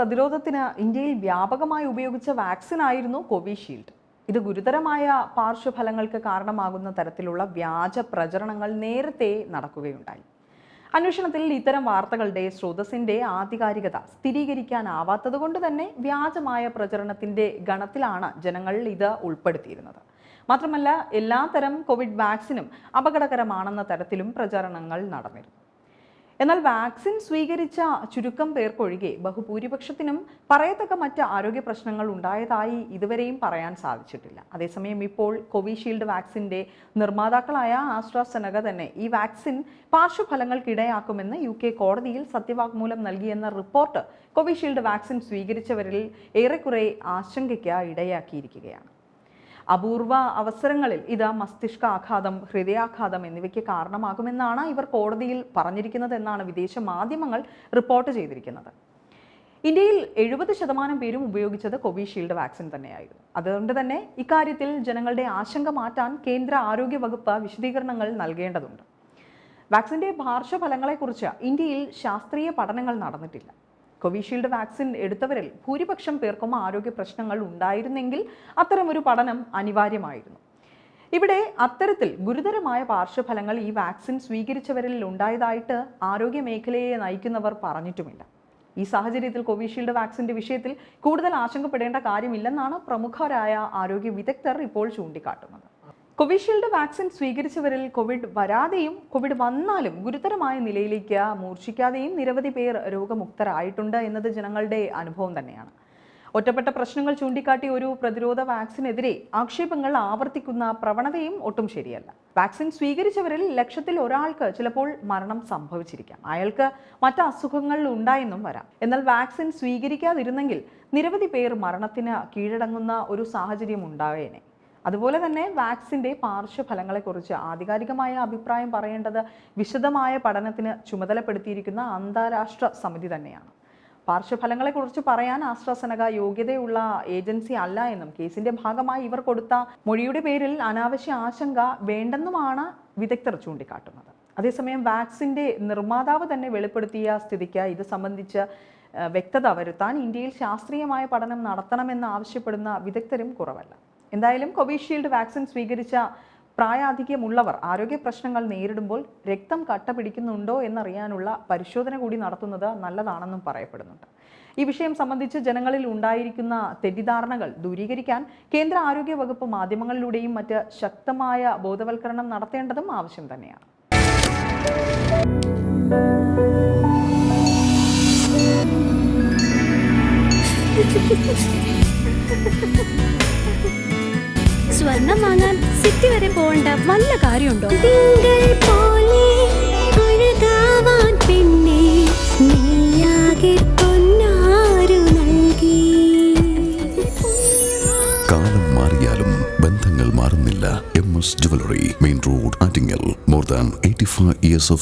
പ്രതിരോധത്തിന് ഇന്ത്യയിൽ വ്യാപകമായി ഉപയോഗിച്ച വാക്സിൻ ആയിരുന്നു കോവിഷീൽഡ്. ഇത് ഗുരുതരമായ പാർശ്വഫലങ്ങൾക്ക് കാരണമാകുന്ന തരത്തിലുള്ള വ്യാജ പ്രചരണങ്ങൾ നേരത്തെ നടക്കുകയുണ്ടായി. അന്വേഷണത്തിൽ ഇത്തരം വാർത്തകളുടെ സ്രോതസ്സിന്റെ ആധികാരികത സ്ഥിരീകരിക്കാനാവാത്തതുകൊണ്ട് തന്നെ വ്യാജമായ പ്രചരണത്തിന്റെ ഗണത്തിലാണ് ജനങ്ങൾ ഇത് ഉൾപ്പെടുത്തിയിരുന്നത്. മാത്രമല്ല എല്ലാത്തരം കോവിഡ് വാക്സിനും അപകടകരമാണെന്ന തരത്തിലും പ്രചരണങ്ങൾ നടന്നിരുന്നു. എന്നാൽ വാക്സിൻ സ്വീകരിച്ച ചുരുക്കം പേർക്കൊഴികെ ബഹുഭൂരിപക്ഷത്തിനും പറയത്തക്ക മറ്റ് ആരോഗ്യ പ്രശ്നങ്ങൾ ഉണ്ടായതായി ഇതുവരെയും പറയാൻ സാധിച്ചിട്ടില്ല. അതേസമയം ഇപ്പോൾ കോവിഷീൽഡ് വാക്സിന്റെ നിർമ്മാതാക്കളായ ആസ്ട്രാസെനക തന്നെ ഈ വാക്സിൻ പാർശ്വഫലങ്ങൾക്കിടയാക്കുമെന്ന് യു കെ കോടതിയിൽ സത്യവാങ്മൂലം നൽകിയെന്ന റിപ്പോർട്ട് കോവിഷീൽഡ് വാക്സിൻ സ്വീകരിച്ചവരിൽ ഏറെക്കുറെ ആശങ്കയ്ക്ക് ഇടയാക്കിയിരിക്കുകയാണ്. അപൂർവ അവസരങ്ങളിൽ ഇത് മസ്തിഷ്ക ആഘാതം ഹൃദയാഘാതം എന്നിവയ്ക്ക് കാരണമാകുമെന്നാണ് ഇവർ കോടതിയിൽ പറഞ്ഞിരിക്കുന്നത് എന്നാണ് വിദേശ മാധ്യമങ്ങൾ റിപ്പോർട്ട് ചെയ്തിരിക്കുന്നത്. ഇന്ത്യയിൽ എഴുപത് ശതമാനം പേരും ഉപയോഗിച്ചത് കോവിഷീൽഡ് വാക്സിൻ തന്നെയായിരുന്നു. അതുകൊണ്ട് തന്നെ ഇക്കാര്യത്തിൽ ജനങ്ങളുടെ ആശങ്ക മാറ്റാൻ കേന്ദ്ര ആരോഗ്യ വകുപ്പ് വിശദീകരണങ്ങൾ നൽകേണ്ടതുണ്ട്. വാക്സിന്റെ പാർശ്വഫലങ്ങളെക്കുറിച്ച് ഇന്ത്യയിൽ ശാസ്ത്രീയ പഠനങ്ങൾ നടന്നിട്ടില്ല. കോവിഷീൽഡ് വാക്സിൻ എടുത്തവരിൽ ഭൂരിപക്ഷം പേർക്കും ആരോഗ്യ പ്രശ്നങ്ങൾ ഉണ്ടായിരുന്നെങ്കിൽ അത്തരമൊരു പഠനം അനിവാര്യമായിരുന്നു. ഇവിടെ അത്തരത്തിൽ ഗുരുതരമായ പാർശ്വഫലങ്ങൾ ഈ വാക്സിൻ സ്വീകരിച്ചവരിൽ ഉണ്ടായതായിട്ട് ആരോഗ്യ മേഖലയെ നയിക്കുന്നവർ പറഞ്ഞിട്ടുമില്ല ഈ സാഹചര്യത്തിൽ കോവിഷീൽഡ് വാക്സിന്റെ വിഷയത്തിൽ കൂടുതൽ ആശങ്കപ്പെടേണ്ട കാര്യമില്ലെന്നാണ് പ്രമുഖരായ ആരോഗ്യ വിദഗ്ധർ ഇപ്പോൾ ചൂണ്ടിക്കാട്ടുന്നത്. കോവിഷീൽഡ് വാക്സിൻ സ്വീകരിച്ചവരിൽ കോവിഡ് വരാതെയും കോവിഡ് വന്നാലും ഗുരുതരമായ നിലയിലേക്ക് മൂർച്ഛിക്കാതെയും നിരവധി പേർ രോഗമുക്തരായിട്ടുണ്ട് എന്നത് ജനങ്ങളുടെ അനുഭവം തന്നെയാണ്. ഒറ്റപ്പെട്ട പ്രശ്നങ്ങൾ ചൂണ്ടിക്കാട്ടി ഒരു പ്രതിരോധ വാക്സിനെതിരെ ആക്ഷേപങ്ങൾ ആവർത്തിക്കുന്ന പ്രവണതയും ഒട്ടും ശരിയല്ല. വാക്സിൻ സ്വീകരിച്ചവരിൽ ലക്ഷത്തിൽ ഒരാൾക്ക് ചിലപ്പോൾ മരണം സംഭവിച്ചിരിക്കാം. അയാൾക്ക് മറ്റ് അസുഖങ്ങൾ ഉണ്ടായെന്നും വരാം. എന്നാൽ വാക്സിൻ സ്വീകരിക്കാതിരുന്നെങ്കിൽ നിരവധി പേർ മരണത്തിന് കീഴടങ്ങുന്ന ഒരു സാഹചര്യം ഉണ്ടായേനെ. അതുപോലെ തന്നെ വാക്സിന്റെ പാർശ്വഫലങ്ങളെക്കുറിച്ച് ആധികാരികമായ അഭിപ്രായം പറയേണ്ടത് വിശദമായ പഠനത്തിന് ചുമതലപ്പെടുത്തിയിരിക്കുന്ന അന്താരാഷ്ട്ര സമിതി തന്നെയാണ്. പാർശ്വഫലങ്ങളെക്കുറിച്ച് പറയാൻ ആസ്ട്രസനക യോഗ്യതയുള്ള ഏജൻസി അല്ല എന്നും കേസിന്റെ ഭാഗമായി ഇവർ കൊടുത്ത മൊഴിയുടെ പേരിൽ അനാവശ്യ ആശങ്ക വേണ്ടെന്നുമാണ് വിദഗ്ധർ ചൂണ്ടിക്കാട്ടുന്നത്. അതേസമയം വാക്സിന്റെ നിർമ്മാതാവ് തന്നെ വെളിപ്പെടുത്തിയ സ്ഥിതിക്ക് ഇത് സംബന്ധിച്ച് വ്യക്തത വരുത്താൻ ഇന്ത്യയിൽ ശാസ്ത്രീയമായ പഠനം നടത്തണമെന്ന് ആവശ്യപ്പെടുന്ന വിദഗ്ധരും കുറവല്ല. എന്തായാലും കോവിഷീൽഡ് വാക്സിൻ സ്വീകരിച്ച പ്രായാധിക്യമുള്ളവർ ആരോഗ്യ പ്രശ്നങ്ങൾ നേരിടുമ്പോൾ രക്തം കട്ട പിടിക്കുന്നുണ്ടോ എന്നറിയാനുള്ള പരിശോധന കൂടി നടത്തുന്നത് നല്ലതാണെന്നും പറയപ്പെടുന്നുണ്ട്. ഈ വിഷയം സംബന്ധിച്ച് ജനങ്ങളിൽ ഉണ്ടായിരിക്കുന്ന തെറ്റിദ്ധാരണകൾ ദൂരീകരിക്കാൻ കേന്ദ്ര ആരോഗ്യ വകുപ്പ് മാധ്യമങ്ങളിലൂടെയും മറ്റ് ശക്തമായ ബോധവൽക്കരണം നടത്തേണ്ടതും ആവശ്യം തന്നെയാണ്. വല്ല കാര്യമുണ്ടോ? കാലം മാറിയാലും ബന്ധങ്ങൾ മാറുന്നില്ല. M S jewellery main road Attingal. More than eighty five years of